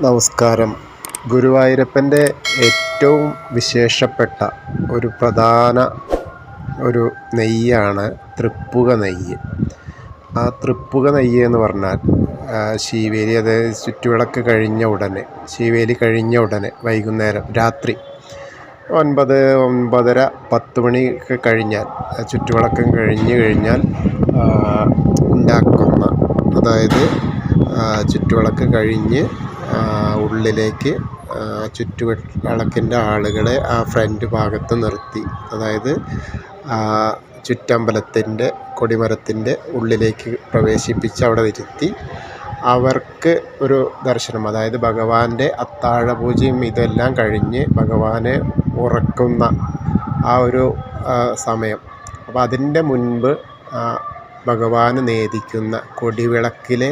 നമസ്കാരം. ഗുരുവായൂരപ്പന്റെ ഏറ്റവും വിശേഷപ്പെട്ട ഒരു പ്രധാന ഒരു നെയ്യാണ് തൃപ്പുക നെയ്യ്. ആ തൃപ്പുക നെയ്യ് എന്ന് പറഞ്ഞാൽ ശീവേലി അതായത് ചുറ്റുവിളക്ക് കഴിഞ്ഞ ഉടനെ ശീവേലി കഴിഞ്ഞ ഉടനെ വൈകുന്നേരം രാത്രി ഒൻപത് ഒൻപതര പത്ത് മണിയൊക്കെ കഴിഞ്ഞാൽ ചുറ്റുവിളക്കം കഴിഞ്ഞ് കഴിഞ്ഞാൽ ഉണ്ടാക്കുന്ന അതായത് ചുറ്റുവിളക്ക് കഴിഞ്ഞ് ഉള്ളിലേക്ക് ചുറ്റുവിളക്കിന്റെ ആളുകളെ ആ ഫ്രണ്ട് ഭാഗത്ത് നിർത്തി. അതായത് ചുറ്റമ്പലത്തിന്റെ കൊടിമരത്തിന്റെ ഉള്ളിലേക്ക് പ്രവേശിപ്പിച്ച് അവിടെ ഇരുത്തി അവർക്ക് ഒരു ദർശനം. അതായത് ഭഗവാന്റെ അത്താഴ പൂജയും ഇതെല്ലാം കഴിഞ്ഞ് ഭഗവാനെ ഉറക്കുന്ന ആ ഒരു സമയം. അപ്പോൾ അതിന്റെ മുൻപ് ഭഗവാന് നേദിക്കുന്ന കൊടിവിളക്കിലെ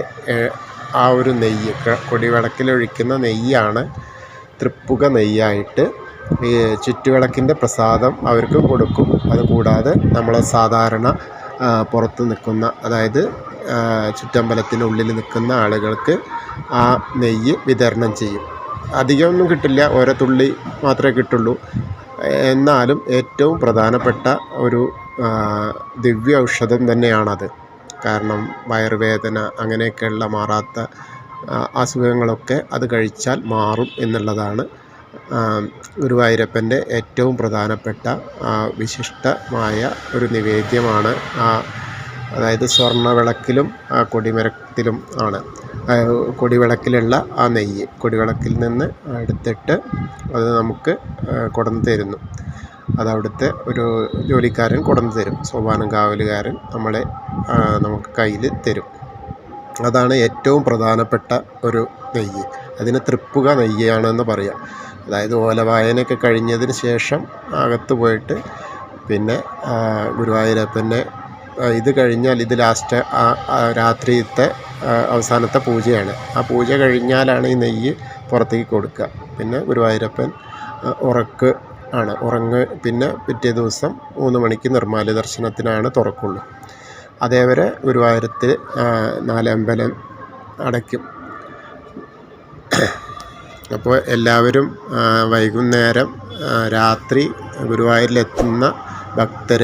ആ ഒരു നെയ്യ് കൊടിവിളക്കിലൊഴിക്കുന്ന നെയ്യാണ് തൃപ്പുക നെയ്യായിട്ട്. ഈ ചുറ്റുവിളക്കിന്റെ പ്രസാദം അവർക്ക് കൊടുക്കും. അതുകൂടാതെ നമ്മൾ സാധാരണ പുറത്ത് നിൽക്കുന്ന അതായത് ചുറ്റമ്പലത്തിനുള്ളിൽ നിൽക്കുന്ന ആളുകൾക്ക് ആ നെയ്യ് വിതരണം ചെയ്യും. അധികമൊന്നും കിട്ടില്ല. ഓരോ തുള്ളി മാത്രമേ കിട്ടുള്ളൂ. എന്നാലും ഏറ്റവും പ്രധാനപ്പെട്ട ഒരു ദിവ്യ ഔഷധം തന്നെയാണത്. കാരണം വയറുവേദന അങ്ങനെയൊക്കെയുള്ള മാറാത്ത അസുഖങ്ങളൊക്കെ അത് കഴിച്ചാൽ മാറും എന്നുള്ളതാണ് ഗുരുവായൂരപ്പന്റെ ഏറ്റവും പ്രധാനപ്പെട്ട വിശിഷ്ടമായ ഒരു നിവേദ്യമാണ് ആ അതായത് സ്വർണവിളക്കിലും ആ കൊടിമരത്തിലും ആണ്. കൊടിവിളക്കിലുള്ള ആ നെയ്യ് കൊടിവിളക്കിൽ നിന്ന് എടുത്തിട്ട് അത് നമുക്ക് കൊണ്ടുവന്ന് തരുന്നു അതവിടുത്തെ ഒരു ജോലിക്കാരൻ കൊണ്ടുവന്ന് തരും. സോപാനം കാവലുകാരൻ നമ്മളെ നമുക്ക് കയ്യിൽ തരും. അതാണ് ഏറ്റവും പ്രധാനപ്പെട്ട ഒരു നെയ്യ്. അതിന് തൃപ്പുക നെയ്യാണെന്ന് പറയാം. അതായത് ഓലവായനയൊക്കെ കഴിഞ്ഞതിന് ശേഷം അകത്ത് പോയിട്ട് പിന്നെ ഗുരുവായൂരപ്പനെ ഇത് കഴിഞ്ഞാൽ ഇത് ലാസ്റ്റ് രാത്രിയത്തെ അവസാനത്തെ പൂജയാണ്. ആ പൂജ കഴിഞ്ഞാലാണ് ഈ നെയ്യ് പുറത്തേക്ക് കൊടുക്കുക. പിന്നെ ഗുരുവായൂരപ്പൻ ഉറക്ക് ആണ്. ഉറങ്ങ് പിന്നെ പിറ്റേ ദിവസം മൂന്ന് മണിക്ക് നിർമ്മാല്യ ദർശനത്തിനാണ് തുറക്കുള്ളൂ. അതേവരെ ഗുരുവായൂരത്തിൽ നാലമ്പലം അടയ്ക്കും. അപ്പോൾ എല്ലാവരും വൈകുന്നേരം രാത്രി ഗുരുവായൂരിലെത്തുന്ന ഭക്തർ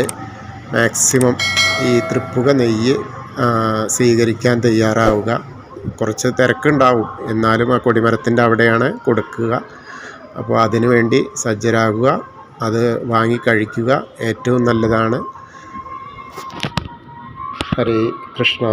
മാക്സിമം ഈ തൃപ്പുക നെയ്യ് സ്വീകരിക്കാൻ തയ്യാറാവുക. കുറച്ച് തിരക്കുണ്ടാവും. എന്നാലും ആ കൊടിമരത്തിന്റെ അവിടെയാണ് കൊടുക്കുക. അപ്പോൾ അതിനുവേണ്ടി സജ്ജരാകുക അത് വാങ്ങി കഴിക്കുക ഏറ്റവും നല്ലതാണ്. ഹരേ കൃഷ്ണ.